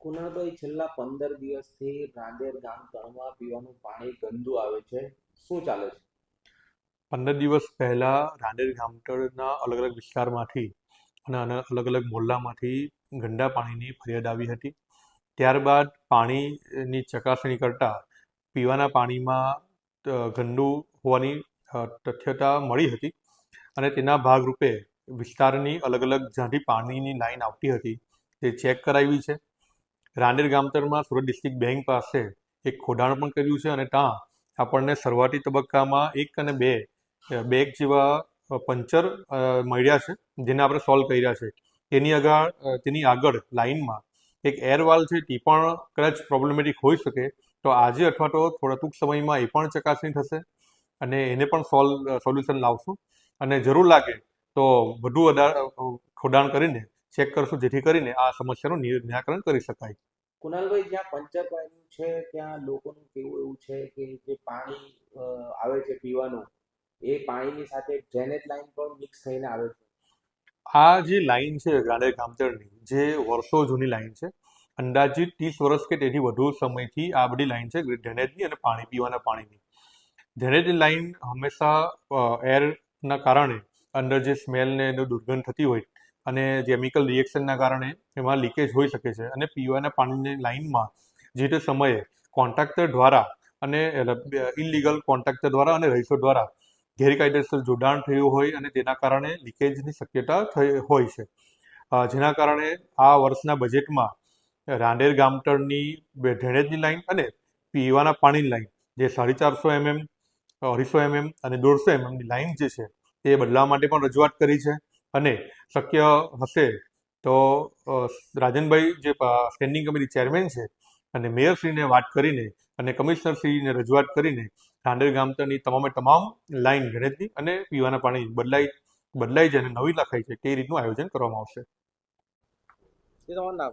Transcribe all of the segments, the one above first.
કુનાલભાઈ છેલ્લા પંદર દિવસથી રાંદેર ગામ તળમાં પીવાનું પાણી ગંદુ આવે છે. શું ચાલે છે? પંદર દિવસ પહેલા રાંદેર ગામતળના અલગ અલગ વિસ્તારમાંથી અને અલગ અલગ મોહલ્લામાંથી ગંદા પાણીની ફરિયાદ આવી હતી. ત્યારબાદ પાણીની ચકાસણી કરતા પીવાના પાણીમાં ગંદુ હોવાની તથ્યતા મળી હતી અને તેના ભાગરૂપે વિસ્તારની અલગ અલગ જ્યાંથી પાણીની લાઈન આવતી હતી. તે ચેક કરાવી છે. રાંદેર ગામતરમાં સુરત ડિસ્ટ્રિક્ટ બેંક પાસે એક ખોડાણ પણ કર્યું છે અને ત્યાં આપણને શરૂઆતી તબક્કામાં એક અને બે બેગ જેવા પંચર મળ્યા છે, જેને આપણે સોલ્વ કર્યા છે. તેની આગળ તેની આગળ લાઇનમાં એક એરવાલ છે તે પણ કદાચ પ્રોબ્લેમેટિક હોઈ શકે. તો આજે અથવા તો થોડા ટૂંક સમયમાં એ પણ ચકાસણી થશે અને એને પણ સોલ્વ સોલ્યુશન લાવશું. અને જરૂર લાગે તો વધુ ખોડાણ કરીને ચેક કરશું જેથી કરીને આ સમસ્યાનું નિરાકરણ કરી શકાય. કુનાલભાઈ જ્યાં પંચર પાડ્યું છે ત્યાં લોકોનું કેવું એવું છે કે જે પાણી આવે છે પીવાનું એ પાણીની સાથે ડ્રેનેજ લાઈન પણ મિક્સ થઈને આવે છે. આ જે લાઈન છે ગ્રાન્ડર ગામતળની જે વર્ષો જૂની લાઈન છે અંદાજિત ત્રીસ વર્ષ કે તેથી વધુ સમયથી આ બધી લાઈન છે ડ્રેનેજની અને પાણી પીવાના પાણીની. ડ્રેનેજ લાઈન હંમેશા એરના કારણે અંદર જે સ્મેલ ને એનું દુર્ગંધ થતી હોય અને કેમિકલ રિએક્શનના કારણે એમાં લીકેજ હોઈ શકે છે. અને પીવાના પાણીની લાઇનમાં જે તે સમયે કોન્ટ્રાક્ટર દ્વારા અને ઇનલીગલ કોન્ટ્રાક્ટર દ્વારા અને રહીશો દ્વારા ગેરકાયદેસર જોડાણ થયું હોય અને તેના કારણે લીકેજની શક્યતા થઈ હોય છે. જેના કારણે આ વર્ષના બજેટમાં રાંડેર ગામતળની બે ડ્રેનેજની લાઈન અને પીવાના પાણીની લાઈન જે સાડી ચારસો એમએમ, અઢીસો એમએમ અને દોઢસો એમએમની લાઈન જે છે, તે બદલાવા માટે પણ રજૂઆત કરી છે. અને શક્ય હશે તો રાજનભાઈ જે સ્ટેન્ડિંગ કમિટી ચેરમેન છે અને મેયરશ્રીને વાત કરીને અને કમિશનરશ્રીને રજૂઆત કરીને રાંદેર ગામતળની તમામે તમામ લાઈન ડ્રેનેજની અને પીવાના પાણી બદલાઈ બદલાઈ જાય અને નવી લખાઈ છે તે રીતનું આયોજન કરવામાં આવશે. એ તમારું નામ?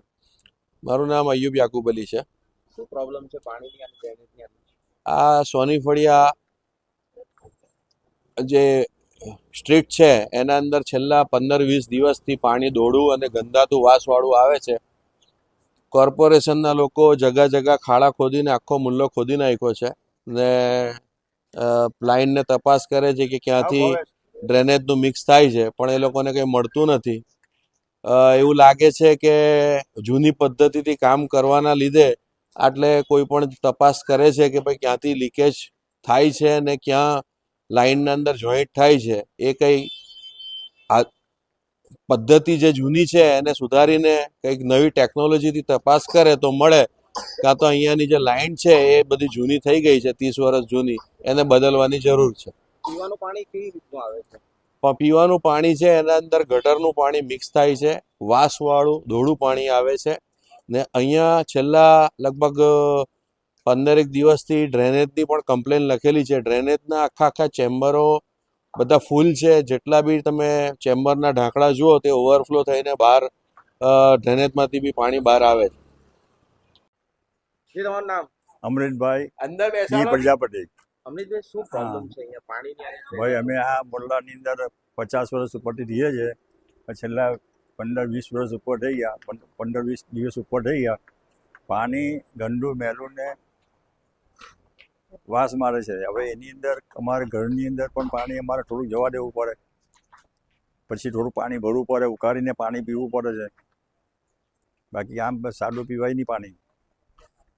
મારું નામ અયુબ યાકુબ અલી છે. શું પ્રોબ્લેમ છે પાણીની અને આ સોની ફળિયા જે સ્ટ્રીટ છે એના અંદર છેલ્લા પંદર વીસ દિવસથી પાણી દોડું અને ગંદાતું વાસવાળું આવે છે. કોર્પોરેશનના લોકો જગા જગા ખાડા ખોદીને આખો મુલ્લો ખોદી નાખ્યો છે ને લાઇનને તપાસ કરે છે કે ક્યાંથી ડ્રેનેજનું મિક્સ થાય છે પણ એ લોકોને કંઈ મળતું નથી. એવું લાગે છે કે જૂની પદ્ધતિથી કામ કરવાના લીધે આટલે કોઈ પણ તપાસ કરે છે કે ભાઈ ક્યાંથી લીકેજ થાય છે અને ક્યાં લાઈનના અંદર જોઈન્ટ થાય છે એ કંઈ આ પદ્ધતિ જે જૂની છે એને સુધારીને કંઈક નવી ટેકનોલોજીથી તપાસ કરે તો મળે. કાં તો અહીંયાની જે લાઇન છે એ બધી જૂની થઈ ગઈ છે ત્રીસ વર્ષ જૂની એને બદલવાની જરૂર છે. પીવાનું પાણી કેવી રીતનું આવે છે? પણ પીવાનું પાણી છે એના અંદર ગટરનું પાણી મિક્સ થાય છે વાસવાળું ધોળું પાણી આવે છે ને અહીંયા છેલ્લા લગભગ પંદરેક દિવસથી ડ્રેનેજની પણ કમ્પ્લેન લખેલી છે. ડ્રેનેજના આખા આખા ચેમ્બરો બધા ફૂલ છે. જેટલા બી તમે ચેમ્બરના ઢાંકડા જુઓ તે ઓવરફ્લો થઈને બહાર ડ્રેનેજમાંથી બી પાણી બહાર આવે છે. એ તમારું નામ? અમરીતભાઈ અંદર પ્રજાપતિ. અમરીશભાઈ શું પ્રોબ્લેમ છે અહીંયા? પાણીની ભાઈ અમે આ મોરલાની અંદર પચાસ વર્ષ ઉપરથી રહીએ છીએ. છેલ્લા પંદર વીસ વર્ષ ઉપર થઈ ગયા. પંદ- પંદર વીસ દિવસ ઉપર થઈ ગયા. પાણી ગંદુ મેલું ને વાસ મારે છે. હવે એની અંદર અમારે ઘરની અંદર પણ પાણી અમારે થોડુંક જવા દેવું પડે. પછી થોડું પાણી ભરવું પડે ઉકાળીને પાણી પીવું પડે છે. બાકી આમ સાદું પીવાય નહીં પાણી.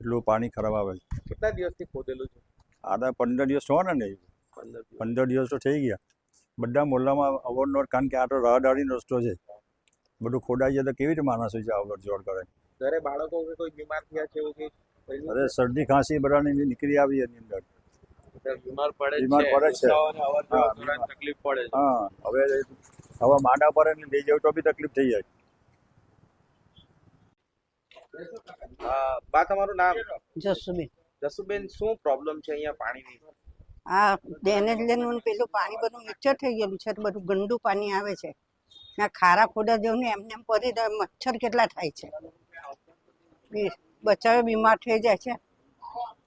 એટલું પાણી ખરાબ આવે છે. કેટલા દિવસથી ખોદેલું છે? આ તો પંદર દિવસ થવાના ને? પંદર દિવસ. પંદર દિવસ તો થઈ ગયા. બધા મોહલ્લામાં અવારનવાર કારણ કે આ તો રહદારીનો રસ્તો છે. બધું ખોડાઈ જાય તો કેવી રીતે માણસો છે અવર જોડ કરે? ઘરે બાળકો કે કોઈ બીમાર થયા છે એવું કંઈ? અરે શરદી ખાંસી બધાની નીકળી આવી એની અંદર. બીમાર પડે બીમાર પડે છે. તકલીફ પડે છે. હા હવે હવે માડા પર ને લઈ જાવ તો બી તકલીફ થઈ જાય. બા તમારું નામ? જસુબેન. જસુબેન શું પ્રોબ્લેમ છે અહીંયા પાણીની? આ ડેનેજ લેનું પેલું પાણી બધું મિક્સર થઈ ગયેલું છે બધું ગંદુ પાણી આવે છે. ના ખારા ખોડા જેવું ને એમને એમ પડી તો મચ્છર કેટલા થાય છે. બી- બચ્ચાઓ બીમાર થઈ જાય છે.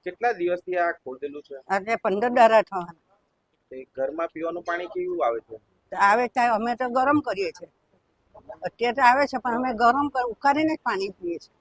કેટલા દિવસથી આ ખોદેલું છે? આજે પંદર દારા થવાના. ઘરમાં પીવાનું પાણી કેવું આવે છે? આવે ત્યારે અમે તો ગરમ કરીએ છીએ. અત્યારે આવે છે પણ અમે ગરમ ઉકાળીને જ પાણી પીએ છીએ.